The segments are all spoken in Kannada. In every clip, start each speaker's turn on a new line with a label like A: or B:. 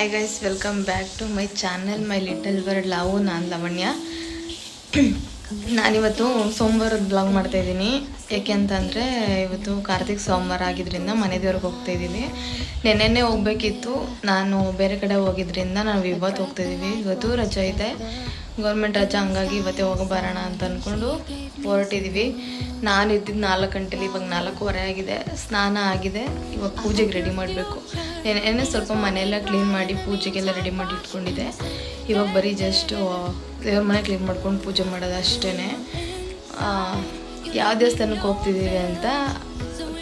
A: Hi guys welcome back to my channel my little world Lavu ನಾನು ಲವಣ್ಯ. ನಾನಿವತ್ತು ಸೋಮವಾರ ಬ್ಲಾಗ್ ಮಾಡ್ತಾ ಇದ್ದೀನಿ. ಯಾಕೆ ಅಂತಂದರೆ ಇವತ್ತು ಕಾರ್ತಿಕ್ ಸೋಮವಾರ ಆಗಿದ್ದರಿಂದ ಮನೆ ದೇವ್ರಿಗೆ ಹೋಗ್ತಾ ಇದ್ದೀನಿ ನೆನ್ನೆನೇ ಹೋಗ್ಬೇಕಿತ್ತು. ನಾನು ಬೇರೆ ಕಡೆ ಹೋಗಿದ್ದರಿಂದ ನಾವು ಇವತ್ತು ಹೋಗ್ತಾ ಇದ್ದೀವಿ. ಇವತ್ತು ರಜೆ ಇದೆ. ಗೌರ್ಮೆಂಟ್ ರಜೆ ಹಂಗಾಗಿ ಇವತ್ತೇ ಹೋಗಿ ಬರೋಣ ಅಂತ ಅಂದ್ಕೊಂಡು ಹೊರಟಿದ್ದೀವಿ ನಾನು ಇದ್ದಿದ್ದು ನಾಲ್ಕು ಗಂಟೆಲಿ, ಇವಾಗ ನಾಲ್ಕೂವರೆ ಆಗಿದೆ. ಸ್ನಾನ ಆಗಿದೆ. ಇವಾಗ ಪೂಜೆಗೆ ರೆಡಿ ಮಾಡಬೇಕು. ನೆನ್ನೆ ಸ್ವಲ್ಪ ಮನೆಯೆಲ್ಲ ಕ್ಲೀನ್ ಮಾಡಿ ಪೂಜೆಗೆಲ್ಲ ರೆಡಿ ಮಾಡಿ ಇಟ್ಕೊಂಡಿದ್ದೆ. ಇವಾಗ ಬರೀ ಜಸ್ಟ್ ದೇವ್ರ ಮನೆ ಕ್ಲೀನ್ ಮಾಡ್ಕೊಂಡು ಪೂಜೆ ಮಾಡೋದು ಅಷ್ಟೇ ಯಾವ ದೇವಸ್ಥಾನಕ್ಕೆ ಹೋಗ್ತಿದ್ದೀವಿ ಅಂತ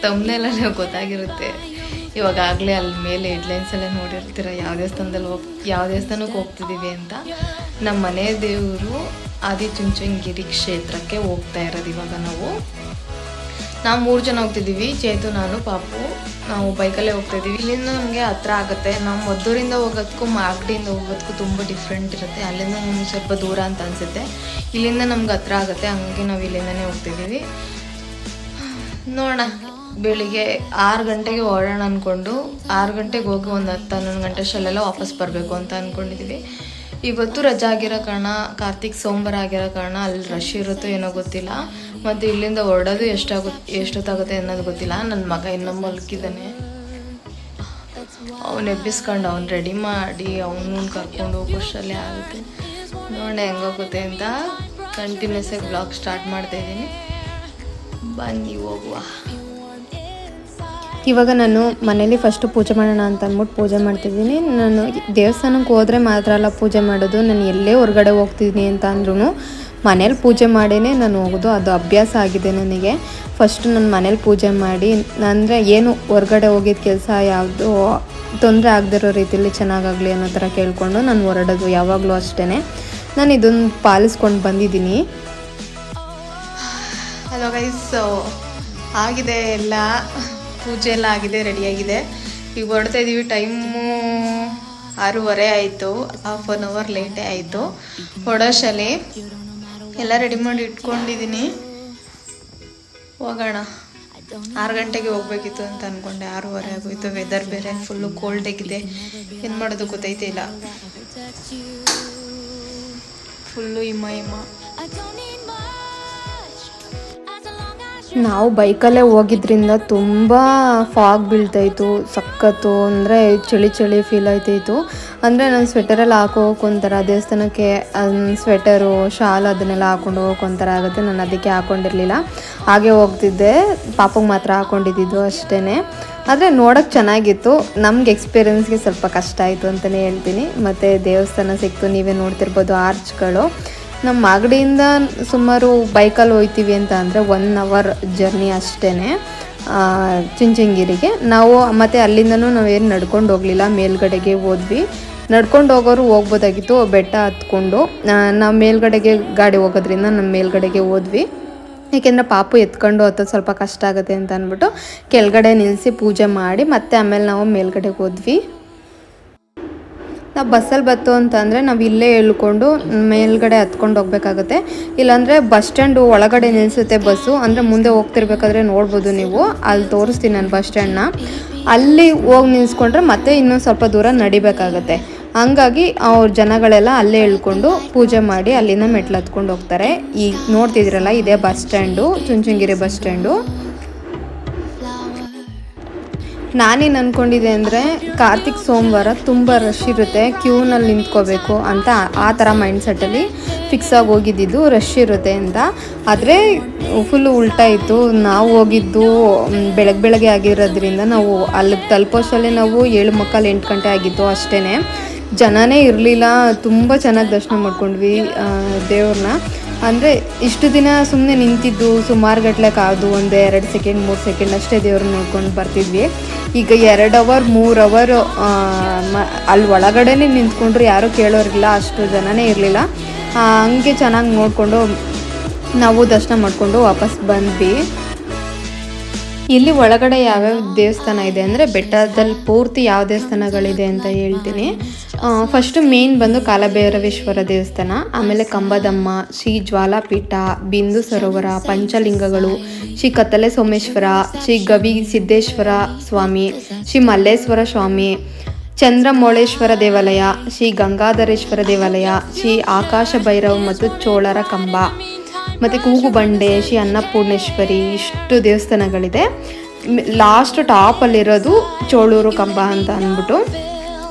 A: ತಮ್ಮನೆಲ್ಲ ಗೊತ್ತಾಗಿರುತ್ತೆ. ಇವಾಗ ಆಗಲೇ ಅಲ್ಲಿ ಮೇಲೆ ಹೆಡ್ಲೈನ್ಸ್ ಎಲ್ಲ ನೋಡಿರ್ತೀರ, ಯಾವ ದೇವಸ್ಥಾನದಲ್ಲಿ ಹೋಗ್, ಯಾವ ದೇವಸ್ಥಾನಕ್ಕೆ ಹೋಗ್ತಿದ್ದೀವಿ ಅಂತ. ನಮ್ಮ ಮನೆ ದೇವರು ಆದಿಚುಂಚನಗಿರಿ ಕ್ಷೇತ್ರಕ್ಕೆ ಹೋಗ್ತಾ ಇರೋದು ಇವಾಗ ನಾವು. ನಾವು ಮೂರು ಜನ ಹೋಗ್ತಿದ್ದೀವಿ ಚೇತು, ನಾನು, ಪಾಪು. ನಾವು ಬೈಕಲ್ಲೇ ಹೋಗ್ತಾ ಇದ್ದೀವಿ ಇಲ್ಲಿಂದ ನಮಗೆ ಹತ್ರ ಆಗುತ್ತೆ. ನಾವು ಮದ್ದೂರಿಂದ ಹೋಗೋದಕ್ಕೂ ಮಾಗಡಿಯಿಂದ ಹೋಗೋದಕ್ಕೂ ತುಂಬ ಡಿಫ್ರೆಂಟ್ ಇರುತ್ತೆ. ಅಲ್ಲಿಂದ ನಮ್ಗೆ ಸ್ವಲ್ಪ ದೂರ ಅಂತ ಅನಿಸುತ್ತೆ. ಇಲ್ಲಿಂದ ನಮ್ಗೆ ಹತ್ರ ಆಗುತ್ತೆ. ಹಂಗಾಗಿ ನಾವು ಇಲ್ಲಿಂದನೇ ಹೋಗ್ತಿದ್ದೀವಿ ನೋಡೋಣ. ಬೆಳಿಗ್ಗೆ ಆರು ಗಂಟೆಗೆ ಹೊರಡೋಣ ಅಂದ್ಕೊಂಡು ಆರು ಗಂಟೆಗೆ ಹೋಗಿ ಒಂದು ಹತ್ತು, ಹನ್ನೊಂದು ಗಂಟೆ ಅಷ್ಟಲ್ಲೆಲ್ಲ ವಾಪಸ್ ಬರಬೇಕು ಅಂತ ಅಂದ್ಕೊಂಡಿದ್ದೀವಿ ಇವತ್ತು ರಜಾ ಆಗಿರೋ ಕಾರಣ, ಕಾರ್ತಿಕ್ ಸೋಮವಾರ ಆಗಿರೋ ಕಾರಣ ಅಲ್ಲಿ ರಶ್ ಇರುತ್ತೋ ಏನೋ ಗೊತ್ತಿಲ್ಲ. ಮತ್ತು ಇಲ್ಲಿಂದ ಹೊರಡೋದು ಎಷ್ಟಾಗುತ್ತೆ ಎಷ್ಟೊತ್ತಾಗುತ್ತೆ ಅನ್ನೋದು ಗೊತ್ತಿಲ್ಲ. ನನ್ನ ಮಗ ಇನ್ನೂ ಮಲ್ಕಿದ್ದಾನೆ. ಅವ್ನು ಎಬ್ಬಿಸ್ಕೊಂಡು ಅವ್ನು ರೆಡಿ ಮಾಡಿ ಅವನು ಕರ್ಕೊಂಡು ಹೋಗೋಷ್ಟಲ್ಲೇ ಆಗುತ್ತೆ. ನೋಡೋಣ ಹೆಂಗೋಗುತ್ತೆ ಅಂತ ಕಂಟಿನ್ಯೂಸ್ ಆಗಿ ಬ್ಲಾಗ್ ಸ್ಟಾರ್ಟ್ ಮಾಡ್ತಾ ಇದ್ದೀನಿ. ಬನ್ನಿ ಹೋಗುವ.
B: ಇವಾಗ ನಾನು ಮನೇಲಿ ಫಸ್ಟು ಪೂಜೆ ಮಾಡೋಣ ಅಂತ ಅಂದ್ಬಿಟ್ಟು ಪೂಜೆ ಮಾಡ್ತಿದ್ದೀನಿ. ನಾನು ದೇವಸ್ಥಾನಕ್ಕೆ ಹೋದರೆ ಮಾತ್ರ ಅಲ್ಲ ಪೂಜೆ ಮಾಡೋದು. ನಾನು ಎಲ್ಲೇ ಹೊರಗಡೆ ಹೋಗ್ತಿದ್ದೀನಿ ಅಂತ ಅಂದ್ರೂ ಮನೇಲಿ ಪೂಜೆ ಮಾಡಿನೇ ನಾನು ಹೋಗೋದು. ಅದು ಅಭ್ಯಾಸ ಆಗಿದೆ ನನಗೆ. ಫಸ್ಟ್ ನಾನು ಮನೇಲಿ ಪೂಜೆ ಮಾಡಿ ಅಂದರೆ ಏನು ಹೊರಗಡೆ ಹೋಗಿದ್ದ ಕೆಲಸ ಯಾವುದು ತೊಂದರೆ ಆಗದಿರೋ ರೀತಿಯಲ್ಲಿ ಚೆನ್ನಾಗಾಗಲಿ ಅನ್ನೋ ಥರ ಕೇಳಿಕೊಂಡು ನಾನು ಹೊರಡೋದು ಯಾವಾಗಲೂ ಅಷ್ಟೇ ನಾನು ಇದನ್ನು ಪಾಲಿಸ್ಕೊಂಡು ಬಂದಿದ್ದೀನಿ.
A: ಹಲೋ ಗೈಸ್ ಆಗಿದೆ ಎಲ್ಲ. ಪೂಜೆ ಎಲ್ಲ ಆಗಿದೆ ರೆಡಿಯಾಗಿದೆ ಈಗ ಹೊರಡ್ತಾ ಇದ್ದೀವಿ ಟೈಮು ಆರೂವರೆ ಆಯಿತು ಹಾಫ್ ಒನ್ ಅವರ್ ಲೇಟೇ ಆಯಿತು. ಹೊಡೋಶಲ್ಲಿ ಎಲ್ಲ ರೆಡಿ ಮಾಡಿ ಇಟ್ಕೊಂಡಿದ್ದೀನಿ ಹೋಗೋಣ. ಆರು ಗಂಟೆಗೆ ಹೋಗ್ಬೇಕಿತ್ತು ಅಂತ ಅಂದ್ಕೊಂಡೆ ಆರೂವರೆ ಆಗೋಯ್ತು ವೆದರ್ ಬೇರೆ ಫುಲ್ಲು ಕೋಲ್ಡ್ ಆಗಿದೆ. ಏನು ಮಾಡೋದು ಗೊತ್ತೈತೆ ಇಲ್ಲ. ಫುಲ್ಲು ಹಿಮ ಹಿಮ.
B: ನಾವು ಬೈಕಲ್ಲೇ ಹೋಗಿದ್ರಿಂದ ತುಂಬ ಫಾಗ್ ಬೀಳ್ತಾಯಿತ್ತು. ಸಖತ್ತು ಅಂದರೆ ಚಳಿ ಚಳಿ ಫೀಲ್ ಆಯ್ತಾಯಿತ್ತು. ಅಂದರೆ ನಾನು ಸ್ವೆಟರಲ್ಲಿ ಹಾಕೋಕೆ ಒಂಥರ ದೇವಸ್ಥಾನಕ್ಕೆ ಸ್ವೆಟರು ಶಾಲ್ ಅದನ್ನೆಲ್ಲ ಹಾಕೊಂಡು ಹೋಗೋಕೆ ಒಂಥರ ಆಗುತ್ತೆ. ನಾನು ಅದಕ್ಕೆ ಹಾಕೊಂಡಿರಲಿಲ್ಲ. ಹಾಗೆ ಹೋಗ್ತಿದ್ದೆ. ಪಾಪಗೆ ಮಾತ್ರ ಹಾಕೊಂಡಿದ್ದು ಅಷ್ಟೇ ಆದರೆ ನೋಡೋಕ್ಕೆ ಚೆನ್ನಾಗಿತ್ತು. ನಮ್ಗೆ ಎಕ್ಸ್ಪೀರಿಯನ್ಸ್ಗೆ ಸ್ವಲ್ಪ ಕಷ್ಟ ಆಯಿತು ಅಂತಲೇ ಹೇಳ್ತೀನಿ. ಮತ್ತು ದೇವಸ್ಥಾನ ಸಿಕ್ತು. ನೀವೇ ನೋಡ್ತಿರ್ಬೋದು ಆರ್ಚ್ಗಳು ನಮ್ಮ ಮಾಗಡಿಯಿಂದ ಸುಮಾರು ಬೈಕಲ್ಲಿ ಹೋಗ್ತೀವಿ ಅಂತ ಅಂದರೆ ಒನ್ ಅವರ್ ಜರ್ನಿ ಅಷ್ಟೇ ಚುಂಚಂಗಿರಿಗೆ. ನಾವು ಮತ್ತು ಅಲ್ಲಿಂದನೂ ನಾವೇನು ನಡ್ಕೊಂಡು ಹೋಗಲಿಲ್ಲ, ಮೇಲ್ಗಡೆಗೆ ಹೋದ್ವಿ. ನಡ್ಕೊಂಡು ಹೋಗೋರು ಹೋಗ್ಬೋದಾಗಿತ್ತು, ಬೆಟ್ಟ ಹತ್ಕೊಂಡು. ನಾವು ಮೇಲ್ಗಡೆಗೆ ಗಾಡಿ ಹೋಗೋದ್ರಿಂದ ನಮ್ಮ ಮೇಲ್ಗಡೆಗೆ ಹೋದ್ವಿ. ಏಕೆಂದರೆ ಪಾಪು ಎತ್ಕೊಂಡು ಹತ್ತೋದು ಸ್ವಲ್ಪ ಕಷ್ಟ ಆಗುತ್ತೆ ಅಂತ ಅಂದ್ಬಿಟ್ಟು ಕೆಳಗಡೆ ನಿಲ್ಲಿಸಿ ಪೂಜೆ ಮಾಡಿ ಮತ್ತೆ ಆಮೇಲೆ ನಾವು ಮೇಲ್ಗಡೆಗೆ ಹೋದ್ವಿ. ನಾವು ಬಸ್ಸಲ್ಲಿ ಬತ್ತು ಅಂತಂದರೆ ನಾವು ಇಲ್ಲೇ ಹೇಳ್ಕೊಂಡು ಮೇಲ್ಗಡೆ ಹತ್ಕೊಂಡು ಹೋಗ್ಬೇಕಾಗುತ್ತೆ. ಇಲ್ಲಾಂದರೆ ಬಸ್ ಸ್ಟ್ಯಾಂಡು ಒಳಗಡೆ ನಿಲ್ಲಿಸುತ್ತೆ ಬಸ್ಸು. ಅಂದರೆ ಮುಂದೆ ಹೋಗ್ತಿರ್ಬೇಕಾದ್ರೆ ನೋಡ್ಬೋದು ನೀವು. ಅಲ್ಲಿ ತೋರಿಸ್ತೀನಿ ನಾನು ಬಸ್ ಸ್ಟ್ಯಾಂಡ್ನ ಅಲ್ಲಿ ಹೋಗಿ ನಿಲ್ಸ್ಕೊಂಡ್ರೆ ಮತ್ತೆ ಇನ್ನೂ ಸ್ವಲ್ಪ ದೂರ ನಡಿಬೇಕಾಗತ್ತೆ. ಹಂಗಾಗಿ ಅವ್ರ ಜನಗಳೆಲ್ಲ ಅಲ್ಲೇ ಇಳ್ಕೊಂಡು ಪೂಜೆ ಮಾಡಿ ಅಲ್ಲಿಂದ ಮೆಟ್ಲು ಹತ್ಕೊಂಡು ಹೋಗ್ತಾರೆ. ಈಗ ನೋಡ್ತಿದ್ರಲ್ಲ ಇದೇ bus stand, Chunchungiri bus stand. ನಾನೇನು ಅಂದ್ಕೊಂಡಿದ್ದೆ ಅಂದರೆ ಕಾರ್ತಿಕ್ ಸೋಮವಾರ ತುಂಬ ರಶ್ ಇರುತ್ತೆ ಕ್ಯೂನಲ್ಲಿ ನಿಂತ್ಕೋಬೇಕು ಅಂತ ಆ ಥರ ಮೈಂಡ್ಸೆಟ್ಟಲ್ಲಿ ಫಿಕ್ಸ್ ಆಗಿ ಹೋಗಿದ್ದಿದ್ದು ರಶ್ ಇರುತ್ತೆ ಅಂತ. ಆದರೆ ಫುಲ್ಲು ಉಲ್ಟಾ ಇತ್ತು. ನಾವು ಹೋಗಿದ್ದು ಬೆಳಗ್ಗೆ ಬೆಳಗ್ಗೆ ಆಗಿರೋದ್ರಿಂದ ನಾವು ಅಲ್ಲಿ ತಲುಪೋಷ್ಟಲ್ಲೇ ನಾವು ಏಳು ಮಕ್ಕಳು ಎಂಟು ಗಂಟೆ ಆಗಿತ್ತು ಅಷ್ಟೇ ಜನನೇ ಇರಲಿಲ್ಲ. ತುಂಬ ಚೆನ್ನಾಗಿ ದರ್ಶನ ಮಾಡ್ಕೊಂಡ್ವಿ ದೇವ್ರನ್ನ ಅಂದರೆ ಇಷ್ಟು ದಿನ ಸುಮ್ಮನೆ ನಿಂತಿದ್ದು ಸುಮಾರು ಗಟ್ಟಲೆ ಕಾದು ಒಂದು ಎರಡು ಸೆಕೆಂಡ್ ಮೂರು ಸೆಕೆಂಡ್ ಅಷ್ಟೇ ದೇವ್ರನ್ನ ನೋಡ್ಕೊಂಡು ಬರ್ತಿದ್ವಿ. ಈಗ ಎರಡು ಅವರ್, ಮೂರು ಅವರ್ ಅಲ್ಲಿ ಒಳಗಡೆನೆ ನಿಂತ್ಕೊಂಡ್ರು ಯಾರೂ ಕೇಳೋರಿಲ್ಲ ಅಷ್ಟು ಜನನೇ ಇರಲಿಲ್ಲ. ಹಂಗೆ ಚೆನ್ನಾಗಿ ನೋಡಿಕೊಂಡು ನಾವು ದರ್ಶನ ಮಾಡಿಕೊಂಡು ವಾಪಸ್ ಬಂದ್ವಿ. ಇಲ್ಲಿ ಒಳಗಡೆ ಯಾವ್ಯಾವ ದೇವಸ್ಥಾನ ಇದೆ ಅಂದರೆ ಬೆಟ್ಟದಲ್ಲಿ ಪೂರ್ತಿ ಯಾವ ದೇವಸ್ಥಾನಗಳಿದೆ ಅಂತ ಹೇಳ್ತೀನಿ. ಫಸ್ಟು ಮೇನ್ ಬಂದು ಕಾಲಭೈರವೇಶ್ವರ ದೇವಸ್ಥಾನ, ಆಮೇಲೆ ಕಂಬದಮ್ಮ, ಶ್ರೀ ಜ್ವಾಲಾಪೀಠ, ಬಿಂದು ಸರೋವರ, ಪಂಚಲಿಂಗಗಳು, ಶ್ರೀ ಕತ್ತಲೆ ಸೋಮೇಶ್ವರ ಶ್ರೀ ಗವಿ ಸಿದ್ದೇಶ್ವರ ಸ್ವಾಮಿ, ಶ್ರೀ ಮಲ್ಲೇಶ್ವರ ಸ್ವಾಮಿ, ಚಂದ್ರಮೌಳೇಶ್ವರ ದೇವಾಲಯ, ಶ್ರೀ ಗಂಗಾಧರೇಶ್ವರ ದೇವಾಲಯ, ಶ್ರೀ ಆಕಾಶ ಭೈರವ್ ಮತ್ತು ಚೋಳರ ಕಂಬ. ಮತ್ತು ಕೂಗುಬಂಡೆ ಶ್ರೀ ಅನ್ನಪೂರ್ಣೇಶ್ವರಿ, ಇಷ್ಟು ದೇವಸ್ಥಾನಗಳಿದೆ. ಲಾಸ್ಟ್ ಟಾಪಲ್ಲಿರೋದು ಚೋಳೂರು ಕಂಬ ಅಂತ ಅಂದ್ಬಿಟ್ಟು.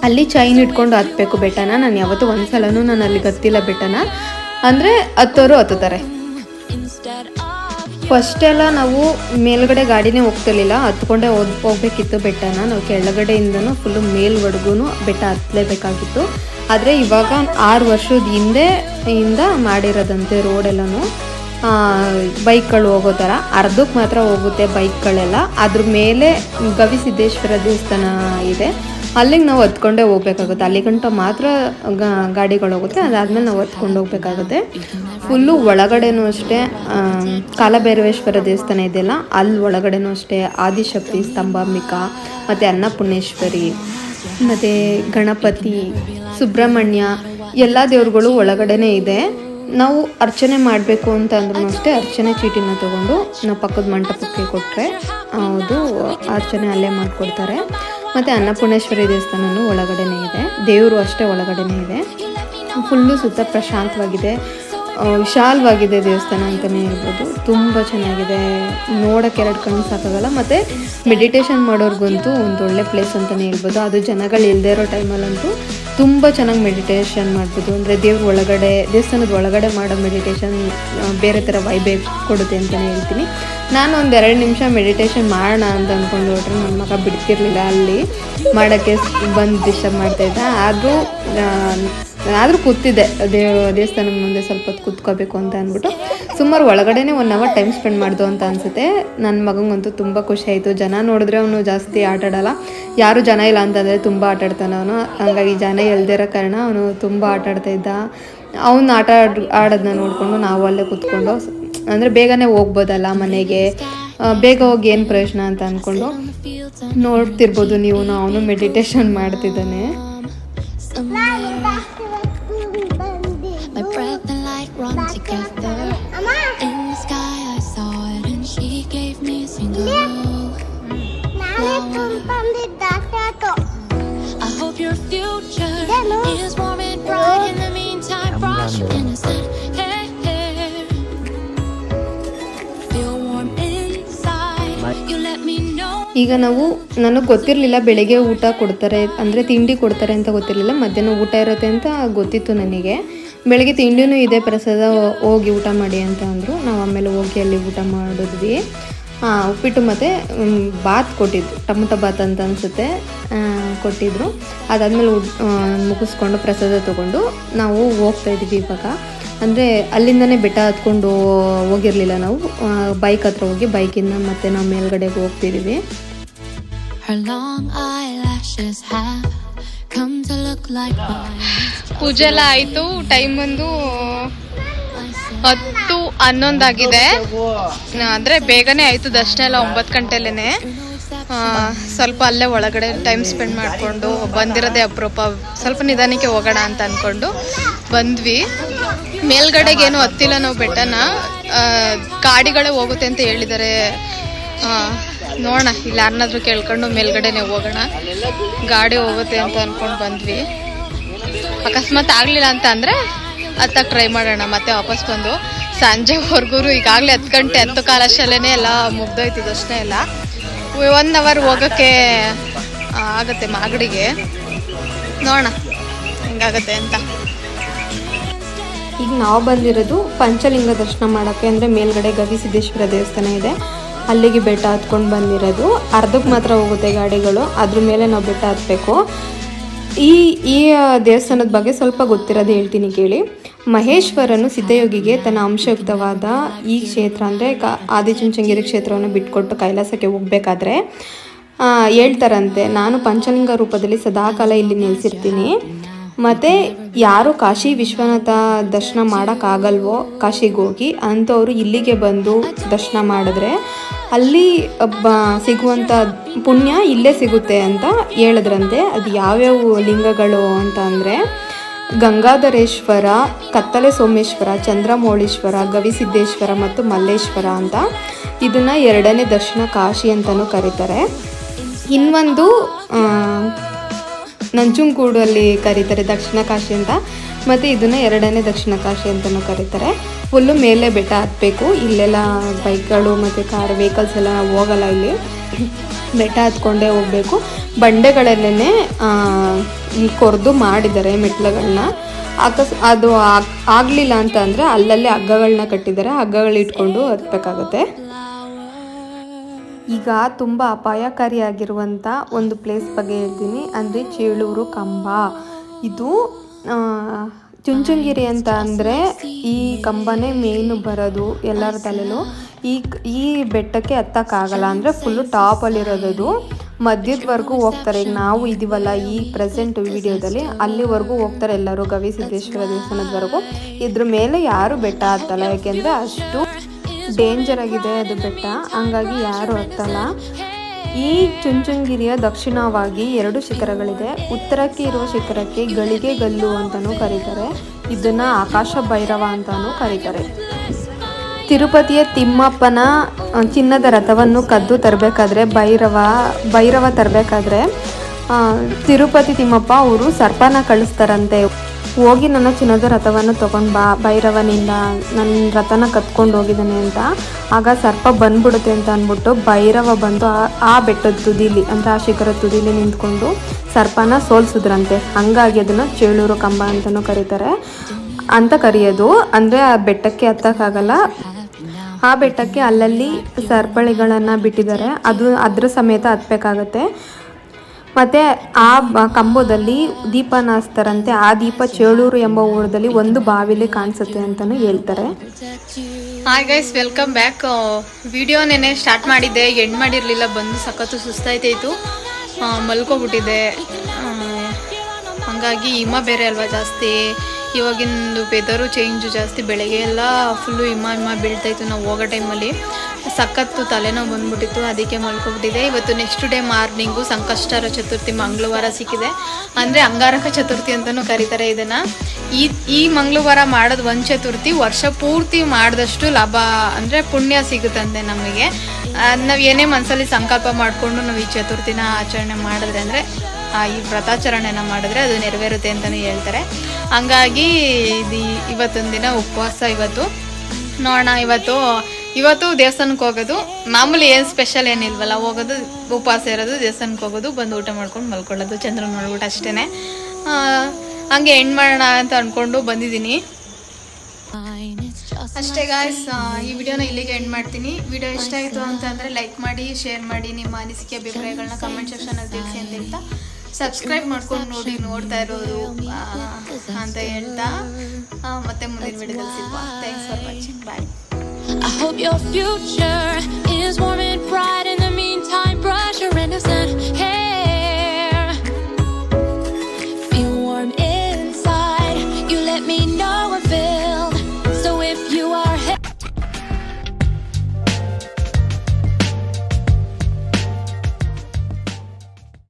B: ಅಲ್ಲಿ ಚೈನ್ ಇಟ್ಕೊಂಡು ಹತ್ತಬೇಕು ಬೆಟ್ಟನ. ನಾನು ಯಾವತ್ತೂ ಒಂದ್ಸಲನೂ ನಾನು ಅಲ್ಲಿ ಗೊತ್ತಿಲ್ಲ ಬೆಟ್ಟನ. ಅಂದರೆ ಹತ್ತೋರು ಹತ್ತುತ್ತಾರೆ. ಫಸ್ಟ್ ಎಲ್ಲ ನಾವು ಮೇಲ್ಗಡೆ ಗಾಡಿನೇ ಹೋಗ್ತಿರ್ಲಿಲ್ಲ. ಹತ್ಕೊಂಡೇ ಹೋಗ್ಬೇಕಿತ್ತು ಬೆಟ್ಟನ. ನಾವು ಕೆಳಗಡೆಯಿಂದನೂ ಫುಲ್ಲು ಮೇಲ್ವರೆಗೂ ಬೆಟ್ಟ ಹತ್ತಲೇಬೇಕಾಗಿತ್ತು ಆದರೆ ಇವಾಗ ಆರು ವರ್ಷದ ಹಿಂದೆ ಇಂದ ಮಾಡಿರೋದಂತೆ ರೋಡೆಲ್ಲನೂ. ಬೈಕ್ಗಳು ಹೋಗೋ ಥರ ಅರ್ಧಕ್ಕೆ ಮಾತ್ರ ಹೋಗುತ್ತೆ ಬೈಕ್ಗಳೆಲ್ಲ. ಅದ್ರ ಮೇಲೆ ಗವಿಸಿದ್ದೇಶ್ವರ ದೇವಸ್ಥಾನ ಇದೆ. ಅಲ್ಲಿಗೆ ನಾವು ಹತ್ಕೊಂಡೇ ಹೋಗ್ಬೇಕಾಗುತ್ತೆ. ಅಲ್ಲಿ ಗಂಟ ಮಾತ್ರ ಗಾಡಿಗಳು ಹೋಗುತ್ತೆ. ಅದಾದಮೇಲೆ ನಾವು ಹತ್ಕೊಂಡು ಹೋಗ್ಬೇಕಾಗುತ್ತೆ. ಫುಲ್ಲು ಒಳಗಡೆನೂ ಅಷ್ಟೇ ಕಾಲಭೈರವೇಶ್ವರ ದೇವಸ್ಥಾನ ಇದೆಯಲ್ಲ, ಅಲ್ಲಿ ಒಳಗಡೆನೂ ಅಷ್ಟೇ. ಆದಿಶಕ್ತಿ, ಸ್ತಂಭಾಂಬಿಕಾ, ಮತ್ತು ಅನ್ನಪೂರ್ಣೇಶ್ವರಿ. ಮತ್ತು ಗಣಪತಿ, ಸುಬ್ರಹ್ಮಣ್ಯ, ಎಲ್ಲ ದೇವ್ರುಗಳು ಒಳಗಡೆನೇ ಇದೆ. ನಾವು ಅರ್ಚನೆ ಮಾಡಬೇಕು ಅಂತ ಅಂದ್ರೂ ಅಷ್ಟೇ ಅರ್ಚನೆ ಚೀಟಿನ ತಗೊಂಡು ನಾವು ಪಕ್ಕದ ಮಂಟಪಕ್ಕೆ ಕೊಟ್ಟರೆ ಅದು ಅರ್ಚನೆ ಅಲ್ಲೇ ಮಾಡಿಕೊಡ್ತಾರೆ. ಮತ್ತು ಅನ್ನಪೂರ್ಣೇಶ್ವರಿ ದೇವಸ್ಥಾನವೂ ಒಳಗಡೆನೇ ಇದೆ. ದೇವರು ಅಷ್ಟೇ ಒಳಗಡೆನೇ ಇದೆ. ಫುಲ್ಲು ಸುತ್ತ ಪ್ರಶಾಂತವಾಗಿದೆ. ವಿಶಾಲವಾಗಿದೆ ದೇವಸ್ಥಾನ ಅಂತಲೇ ಹೇಳ್ಬೋದು. ತುಂಬ ಚೆನ್ನಾಗಿದೆ. ನೋಡೋಕ್ಕೆ ಎರಡು ಕಣ್ಣು ಸಾಕಾಗಲ್ಲ. ಮತ್ತು ಮೆಡಿಟೇಷನ್ ಮಾಡೋರ್ಗಂತೂ ಒಂದು ಒಳ್ಳೆ ಪ್ಲೇಸ್ ಅಂತಲೇ ಹೇಳ್ಬೋದು. ಅದು ಜನಗಳು ಇಲ್ಲದೇ ಇರೋ ಟೈಮಲ್ಲಂತೂ ತುಂಬ ಚೆನ್ನಾಗಿ ಮೆಡಿಟೇಷನ್ ಮಾಡ್ಬೋದು. ಅಂದರೆ ದೇವ್ರ ಒಳಗಡೆ, ದೇವಸ್ಥಾನದ ಒಳಗಡೆ ಮಾಡೋ ಮೆಡಿಟೇಷನ್ ಬೇರೆ ಥರ ವೈಬೇ ಕೊಡುತ್ತೆ ಅಂತಲೇ ಹೇಳ್ತೀನಿ. ನಾನು ಒಂದು ಎರಡು ನಿಮಿಷ ಮೆಡಿಟೇಷನ್ ಮಾಡೋಣ ಅಂತ ಅಂದ್ಕೊಂಡು ಹೊಟ್ರೆ. ನನ್ನ ಮಗ ಬಿಡ್ತಿರ್ಲಿಲ್ಲ ಅಲ್ಲಿ. ಮಾಡೋಕ್ಕೆ ಬಂದು ಡಿಸ್ಟರ್ಬ್ ಮಾಡ್ತಾಯಿದ್ದ ಆದರೂ ಆದರೂ ಕೂತಿದ್ದೆ. ದೇವ ದೇವಸ್ಥಾನದ ಮುಂದೆ ಸ್ವಲ್ಪ ಹೊತ್ತು ಕೂತ್ಕೋಬೇಕು ಅಂತ ಅಂದ್ಬಿಟ್ಟು ಸುಮಾರು ಒಳಗಡೆನೇ ಒನ್ ಅವರ್ ಟೈಮ್ ಸ್ಪೆಂಡ್ ಮಾಡ್ದು ಅಂತ ಅನಿಸುತ್ತೆ. ನನ್ನ ಮಗಂಗಂತೂ ತುಂಬ ಖುಷಿ ಆಯಿತು. ಜನ ನೋಡಿದ್ರೆ ಅವನು ಜಾಸ್ತಿ ಆಟಾಡಲ್ಲ ಯಾರೂ ಜನ ಇಲ್ಲ ಅಂತಂದರೆ ತುಂಬ ಆಟಾಡ್ತಾನೆ ಅವನು. ಹಂಗಾಗಿ ಜನ ಎಲ್ದಿರೋ ಕಾರಣ ಅವನು ತುಂಬ ಆಟಾಡ್ತಾ ಇದ್ದ. ಅವ್ನು ಆಟ ಆಡ್ ಆಡೋದನ್ನ ನೋಡಿಕೊಂಡು ನಾವು ಅಲ್ಲೇ ಕುತ್ಕೊಂಡು ಅಂದರೆ ಬೇಗನೆ ಹೋಗ್ಬೋದಲ್ಲ ಮನೆಗೆ. ಬೇಗ ಹೋಗಿ ಏನು ಪ್ರಯೋಜನ ಅಂತ ಅಂದ್ಕೊಂಡು ನೋಡ್ತಿರ್ಬೋದು ನೀವು ಅವನು ಮೆಡಿಟೇಷನ್ ಮಾಡ್ತಿದ್ದಾನೆ.
C: I hope your future is
B: ಈಗ ನಾವು ನನಗೆ ಗೊತ್ತಿರಲಿಲ್ಲ ಬೆಳಿಗ್ಗೆ ಊಟ ಕೊಡ್ತಾರೆ ಅಂದರೆ ತಿಂಡಿ ಕೊಡ್ತಾರೆ ಅಂತ ಗೊತ್ತಿರಲಿಲ್ಲ ಮಧ್ಯಾಹ್ನ ಊಟ ಇರುತ್ತೆ ಅಂತ ಗೊತ್ತಿತ್ತು ನನಗೆ. ಬೆಳಗ್ಗೆ ತಿಂಡಿನೂ ಇದೆ ಪ್ರಸಾದ ಹೋಗಿ ಊಟ ಮಾಡಿ ಅಂತ ಅಂದರು. ನಾವು ಆಮೇಲೆ ಹೋಗಿ ಅಲ್ಲಿ ಊಟ ಮಾಡಿದ್ವಿ. ಆ, ಉಪ್ಪಿಟ್ಟು ಮತ್ತು ಬಾತ್ ಕೊಟ್ಟಿದ್ರು ಟೊಮೊಟೊ ಬಾತ್ ಅಂತ ಅನಿಸುತ್ತೆ. ಕೊಟ್ಟಿದ್ರು. ಅದಾದಮೇಲೆ ಮುಗಿಸ್ಕೊಂಡು ಪ್ರಸಾದ ತೊಗೊಂಡು ನಾವು ಹೋಗ್ತಾ ಇದ್ವಿ ಇವಾಗ ಅಂದರೆ ಅಲ್ಲಿಂದನೇ ಬೆಟ್ಟ ಹತ್ಕೊಂಡು ಹೋಗಿರಲಿಲ್ಲ ನಾವು. ಬೈಕ್ ಹತ್ರ ಹೋಗಿ ಬೈಕಿಂದ ಮತ್ತೆ ನಾವು ಮೇಲ್ಗಡೆಗೆ ಹೋಗ್ತಿದ್ದೀವಿ.
A: ಪೂಜೆ ಎಲ್ಲ ಆಯಿತು. ಟೈಮ್ ಬಂದು ಹತ್ತು ಹನ್ನೊಂದಾಗಿದೆ. ಅಂದರೆ ಬೇಗನೆ ಆಯಿತು ದರ್ಶನ ಎಲ್ಲ ಒಂಬತ್ತು ಗಂಟೆಲೇ ಸ್ವಲ್ಪ ಅಲ್ಲೇ ಒಳಗಡೆ ಟೈಮ್ ಸ್ಪೆಂಡ್ ಮಾಡಿಕೊಂಡು ಬಂದಿರೋದೇ ಅಪರೂಪ. ಸ್ವಲ್ಪ ನಿಧಾನಕ್ಕೆ ಹೋಗೋಣ ಅಂತ ಅಂದ್ಕೊಂಡು ಬಂದ್ವಿ. ಮೇಲ್ಗಡೆಗೆ ಏನು ಹತ್ತಿಲ್ಲ ನಾವು ಬೆಟ್ಟನ ಗಾಡಿಗಳೇ ಹೋಗುತ್ತೆ ಅಂತ ಹೇಳಿದ್ದಾರೆ. ನೋಡೋಣ, ಇಲ್ಲಿ ಯಾರನ್ನಾದ್ರೂ ಕೇಳ್ಕೊಂಡು ಮೇಲ್ಗಡೆನೆ ಹೋಗೋಣ. ಗಾಡಿ ಹೋಗುತ್ತೆ ಅಂತ ಅಂದ್ಕೊಂಡು ಬಂದ್ವಿ. ಅಕಸ್ಮಾತ್ ಆಗಲಿಲ್ಲ ಅಂತ ಅಂದರೆ ಹತ್ತಕ್ಕೆ ಟ್ರೈ ಮಾಡೋಣ, ಮತ್ತೆ ವಾಪಸ್ ಬಂದು. ಸಂಜೆವರೆಗೂ ಈಗಾಗಲೇ ಹತ್ತು ಗಂಟೆ, ಹತ್ತು ಕಾಲ ಶಾಲೆನೇ ಎಲ್ಲ ಮುಗ್ದೋಯ್ತಿದ್ದು ಅಷ್ಟೇ ಎಲ್ಲ. ಒನ್ ಅವರ್ ಹೋಗೋಕ್ಕೆ ಆಗುತ್ತೆ ಮಾಗಡಿಗೆ. ನೋಡೋಣ, ಹೆಂಗಾಗತ್ತೆ ಅಂತ.
B: ಈಗ ನಾವು ಬಂದಿರೋದು ಪಂಚಲಿಂಗ ದರ್ಶನ ಮಾಡೋಕ್ಕೆ ಅಂದರೆ ಮೇಲ್ಗಡೆ ಗವಿಸಿದ್ದೇಶ್ವರ ದೇವಸ್ಥಾನ ಇದೆ. ಅಲ್ಲಿಗೆ ಬೆಟ್ಟ ಹತ್ಕೊಂಡು ಬಂದಿರೋದು. ಅರ್ಧಕ್ಕೆ ಮಾತ್ರ ಹೋಗುತ್ತೆ ಗಾಡಿಗಳು, ಅದ್ರ ಮೇಲೆ ನಾವು ಬೆಟ್ಟ ಹತ್ಬೇಕು. ಈ ಈ ದೇವಸ್ಥಾನದ ಬಗ್ಗೆ ಸ್ವಲ್ಪ ಗೊತ್ತಿರೋದು ಹೇಳ್ತೀನಿ ಕೇಳಿ. ಮಹೇಶ್ವರನು ಸಿದ್ಧಯೋಗಿಗೆ ತನ್ನ ಅಂಶಯುಕ್ತವಾದ ಈ ಕ್ಷೇತ್ರ ಅಂದರೆ ಕ ಆದಿಚುಂಚಂಗಿರಿ ಕ್ಷೇತ್ರವನ್ನು ಬಿಟ್ಕೊಟ್ಟು ಕೈಲಾಸಕ್ಕೆ ಹೋಗ್ಬೇಕಾದ್ರೆ ಹೇಳ್ತಾರಂತೆ, ನಾನು ಪಂಚಲಿಂಗ ರೂಪದಲ್ಲಿ ಸದಾಕಾಲ ಇಲ್ಲಿ ನೆಲೆಸಿರ್ತೀನಿ. ಮತ್ತು ಯಾರು ಕಾಶಿ ವಿಶ್ವನಾಥ ದರ್ಶನ ಮಾಡೋಕ್ಕಾಗಲ್ವೋ, ಕಾಶಿಗೆ ಹೋಗಿ ಅಂಥವ್ರು ಇಲ್ಲಿಗೆ ಬಂದು ದರ್ಶನ ಮಾಡಿದ್ರೆ ಅಲ್ಲಿ, ಬ, ಸಿಗುವಂಥ ಪುಣ್ಯ ಇಲ್ಲೇ ಸಿಗುತ್ತೆ ಅಂತ ಹೇಳಿದ್ರಂತೆ. ಅದು ಯಾವ್ಯಾವ ಲಿಂಗಗಳು ಅಂತ ಅಂದರೆ ಗಂಗಾಧರೇಶ್ವರ, ಕತ್ತಲೆ ಸೋಮೇಶ್ವರ, ಚಂದ್ರಮೌಳೇಶ್ವರ ಗವಿಸಿದ್ದೇಶ್ವರ ಮತ್ತು ಮಲ್ಲೇಶ್ವರ ಅಂತ ಇದನ್ನು ಎರಡನೇ ದರ್ಶನ ಕಾಶಿ ಅಂತಲೂ ಕರೀತಾರೆ. ಇನ್ನೊಂದು ನಂಜುಂಗೂಡಲ್ಲಿ ಕರೀತಾರೆ ದಕ್ಷಿಣ ಕಾಶಿ ಅಂತ, ಮತ್ತು ಇದನ್ನು ಎರಡನೇ ದಕ್ಷಿಣ ಕಾಶಿ ಅಂತಲೂ ಕರೀತಾರೆ. ಫುಲ್ಲು ಮೇಲೆ ಬೆಟ್ಟ ಹತ್ತಬೇಕು ಇಲ್ಲೆಲ್ಲ ಬೈಕ್ಗಳು ಮತ್ತು ಕಾರ್ ವೆಹಿಕಲ್ಸ್ ಎಲ್ಲ ಹೋಗಲ್ಲ ಇಲ್ಲಿ. ಬೆಟ್ಟ ಹತ್ಕೊಂಡೇ ಹೋಗಬೇಕು. ಬಂಡೆಗಳಲ್ಲೇ ಕೊರೆದು ಮಾಡಿದ್ದಾರೆ ಮೆಟ್ಲುಗಳನ್ನ ಅಕಸ್ ಅದು ಆಗಲಿಲ್ಲ ಅಂತ ಅಂದರೆ ಅಲ್ಲಲ್ಲೇ ಹಗ್ಗಗಳನ್ನ ಕಟ್ಟಿದ್ದಾರೆ, ಹಗ್ಗಗಳು ಇಟ್ಕೊಂಡು ಹತ್ಬೇಕಾಗತ್ತೆ. ಈಗ ತುಂಬ ಅಪಾಯಕಾರಿಯಾಗಿರುವಂಥ ಒಂದು ಪ್ಲೇಸ್ ಬಗ್ಗೆ ಹೇಳ್ತೀನಿ. ಅಂದರೆ ಚೇಳೂರು ಕಂಬ. ಇದು ಚುಂಚುಂಗಿರಿ ಅಂತ ಅಂದರೆ ಈ ಕಂಬನೇ ಮೇನು ಬರೋದು ಎಲ್ಲರ ತಲೆಯಲ್ಲೂ ಈ ಈ ಬೆಟ್ಟಕ್ಕೆ ಹತ್ತಕ್ಕಾಗಲ್ಲ. ಅಂದರೆ ಫುಲ್ಲು ಟಾಪಲ್ಲಿರೋದು ಮಧ್ಯದವರೆಗೂ ಹೋಗ್ತಾರೆ. ಈಗ ನಾವು ಇದೀವಲ್ಲ ಈ ಪ್ರೆಸೆಂಟ್ ವಿಡಿಯೋದಲ್ಲಿ. ಅಲ್ಲಿವರೆಗೂ ಹೋಗ್ತಾರೆ ಎಲ್ಲರೂ. ಗವಿ ಗವಿಸಿದ್ದೇಶ್ವರ ದೇವಸ್ಥಾನದವರೆಗೂ. ಇದ್ರ ಮೇಲೆ ಯಾರು ಬೆಟ್ಟ ಹತ್ತಲ್ಲ? ಯಾಕೆಂದರೆ ಅಷ್ಟು ಡೇಂಜರ್ ಆಗಿದೆ ಅದು ಬೆಟ್ಟ. ಹಂಗಾಗಿ ಯಾರು ಹತ್ತಲ್ಲ. ಈ ಚುಂಚುಂಗಿರಿಯ ದಕ್ಷಿಣವಾಗಿ ಎರಡು ಶಿಖರಗಳಿದೆ. ಉತ್ತರಕ್ಕೆ ಇರುವ ಶಿಖರಕ್ಕೆ ಗಳಿಗೆ ಗಲ್ಲು ಅಂತಲೂ ಕರೀತಾರೆ. ಇದನ್ನು ಆಕಾಶ ಭೈರವ ಅಂತಲೂ ಕರೀತಾರೆ. ತಿರುಪತಿಯ ತಿಮ್ಮಪ್ಪನ ಚಿನ್ನದ ರಥವನ್ನು ಕದ್ದು ತರಬೇಕಾದ್ರೆ ಭೈರವ ಭೈರವ ತರಬೇಕಾದ್ರೆ ತಿರುಪತಿ ತಿಮ್ಮಪ್ಪ ಅವರು ಸರ್ಪನ ಕಳಿಸ್ತಾರಂತೆ. ಹೋಗಿ ನನ್ನ ಚಿನ್ನದ ರಥವನ್ನು ತೊಗೊಂಡು ಬಾ, ಭೈರವನಿಂದ ನನ್ನ ರಥನ ಕತ್ಕೊಂಡು ಹೋಗಿದ್ದಾನೆ ಅಂತ. ಆಗ ಸರ್ಪ ಬಂದ್ಬಿಡುತ್ತೆ ಅಂತ ಅಂದ್ಬಿಟ್ಟು ಭೈರವ ಬಂದು ಆ- ಬೆಟ್ಟದ ತುದಿಲಿ, ಅಂದರೆ ಆ ಶಿಖರ ತುದಿಲಿ ನಿಂತ್ಕೊಂಡು ಸರ್ಪನ ಸೋಲ್ಸಿದ್ರಂತೆ. ಹಂಗಾಗಿ ಅದನ್ನು ಚೇಳೂರು ಕಂಬ ಅಂತಲೂ ಕರೀತಾರೆ. ಅಂತ ಕರೆಯೋದು. ಅಂದರೆ ಆ ಬೆಟ್ಟಕ್ಕೆ ಹತ್ತಕ್ಕಾಗಲ್ಲ. ಆ ಬೆಟ್ಟಕ್ಕೆ ಅಲ್ಲಲ್ಲಿ ಸರಪಳಿಗಳನ್ನು ಬಿಟ್ಟಿದ್ದಾರೆ. ಅದು ಅದ್ರ ಸಮೇತ ಹತ್ಬೇಕಾಗತ್ತೆ. ಮತ್ತು ಆ ಕಂಬದಲ್ಲಿ ದೀಪನ ಹಚ್ತಾರಂತೆ ಆ ದೀಪ ಚೇಳೂರು ಎಂಬ ಊರದಲ್ಲಿ ಒಂದು ಬಾವಿಲಿ ಕಾಣಿಸುತ್ತೆ ಅಂತಲೂ ಹೇಳ್ತಾರೆ.
A: Hi guys welcome back video ನೆನೆ ಸ್ಟಾರ್ಟ್ ಮಾಡಿದ್ದೆ. ಎಂಡ್ ಮಾಡಿರಲಿಲ್ಲ. ಬಂದು ಸಖತ್ತು ಇತ್ತು ಮಲ್ಕೋಬಿಟ್ಟಿದೆ ಹಂಗಾಗಿ ಹಿಮ ಬೇರೆ ಅಲ್ವಾ ಜಾಸ್ತಿ. ಇವಾಗಿಂದು ವೆದರು ಚೇಂಜು ಜಾಸ್ತಿ, ಬೆಳಗ್ಗೆ ಎಲ್ಲ ಫುಲ್ಲು ಹಿಮ ಹಿಮ ಬೀಳ್ತಾಯಿತ್ತು. ನಾವು ಹೋಗೋ ಟೈಮಲ್ಲಿ ಸಖತ್ತು ತಲೆನೋವು ಬಂದ್ಬಿಟ್ಟಿತ್ತು, ಅದಕ್ಕೆ ಮಲ್ಕೊಬಿಟ್ಟಿದೆ. ಇವತ್ತು next day morning Sankashtara Chaturthi, ಮಂಗಳವಾರ ಸಿಕ್ಕಿದೆ. ಅಂದರೆ ಅಂಗಾರಕ ಚತುರ್ಥಿ ಅಂತಲೂ ಕರೀತಾರೆ ಇದನ್ನು. ಈ ಈ ಮಂಗಳವಾರ ಮಾಡೋದು ಒಂದು ಚತುರ್ಥಿ, ವರ್ಷ ಪೂರ್ತಿ ಮಾಡಿದಷ್ಟು ಲಾಭ, ಅಂದರೆ ಪುಣ್ಯ ಸಿಗುತ್ತಂತೆ ನಮಗೆ. ನಾವು ಏನೇ ಮನಸ್ಸಲ್ಲಿ ಸಂಕಲ್ಪ ಮಾಡಿಕೊಂಡು ನಾವು ಈ ಚತುರ್ಥಿನ ಆಚರಣೆ ಮಾಡಿದ್ರೆ ಅಂದರೆ ಈ ವ್ರತಾಚರಣೆಯನ್ನು ಮಾಡಿದ್ರೆ ಅದು ನೆರವೇರುತ್ತೆ ಅಂತಲೇ ಹೇಳ್ತಾರೆ. ಹಂಗಾಗಿ ಇದು ಇವತ್ತೊಂದು ದಿನ ಉಪವಾಸ ಇವತ್ತು. ನೋಡೋಣ, ಇವತ್ತು ಇವತ್ತು ದೇವಸ್ಥಾನಕ್ಕೆ ಹೋಗೋದು. ಮಾಮೂಲಿ ಏನು ಸ್ಪೆಷಲ್ ಏನಿಲ್ವಲ್ಲ, ಹೋಗೋದು, ಉಪವಾಸ ಇರೋದು, ದೇವಸ್ಥಾನಕ್ಕೆ ಹೋಗೋದು, ಬಂದು ಊಟ ಮಾಡ್ಕೊಂಡು ಮಲ್ಕೊಳ್ಳೋದು ಚಂದ್ರ ನೋಡ್ಬಿಟ್ಟು ಅಷ್ಟೇ ಹಂಗೆ ಎಂಡ್ ಮಾಡೋಣ ಅಂತ ಅಂದ್ಕೊಂಡು ಬಂದಿದ್ದೀನಿ. ಅಷ್ಟೇ ಗಾಯ್ಸ್ ಈ ವಿಡಿಯೋನ ಇಲ್ಲಿಗೆ ಎಂಡ್ ಮಾಡ್ತೀನಿ. ವಿಡಿಯೋ ಇಷ್ಟ ಆಯಿತು ಅಂತಂದರೆ ಲೈಕ್ ಮಾಡಿ ಶೇರ್ ಮಾಡಿ ನಿಮ್ಮ ಅನಿಸಿಕೆ, ಅಭಿಪ್ರಾಯಗಳನ್ನ ಕಮೆಂಟ್ ಸೆಕ್ಷನಲ್ಲಿ ತಿಳಿಸಿ ಅಂತ ಹೇಳ್ತಾ. ಸಬ್ಸ್ಕ್ರೈಬ್ ಮಾಡ್ಕೊಂಡು ನೋಡಿ ನೋಡ್ತಾ ಇರೋದು ಅಂತ ಹೇಳ್ತಾ ಮತ್ತೆ ಮುಂದಿನ ವಿಡಿಯೋದಲ್ಲಿ ಸಿಗುವ thanks for watching bye
C: I hope your future is warm and bright. In the meantime, brush your innocent hair.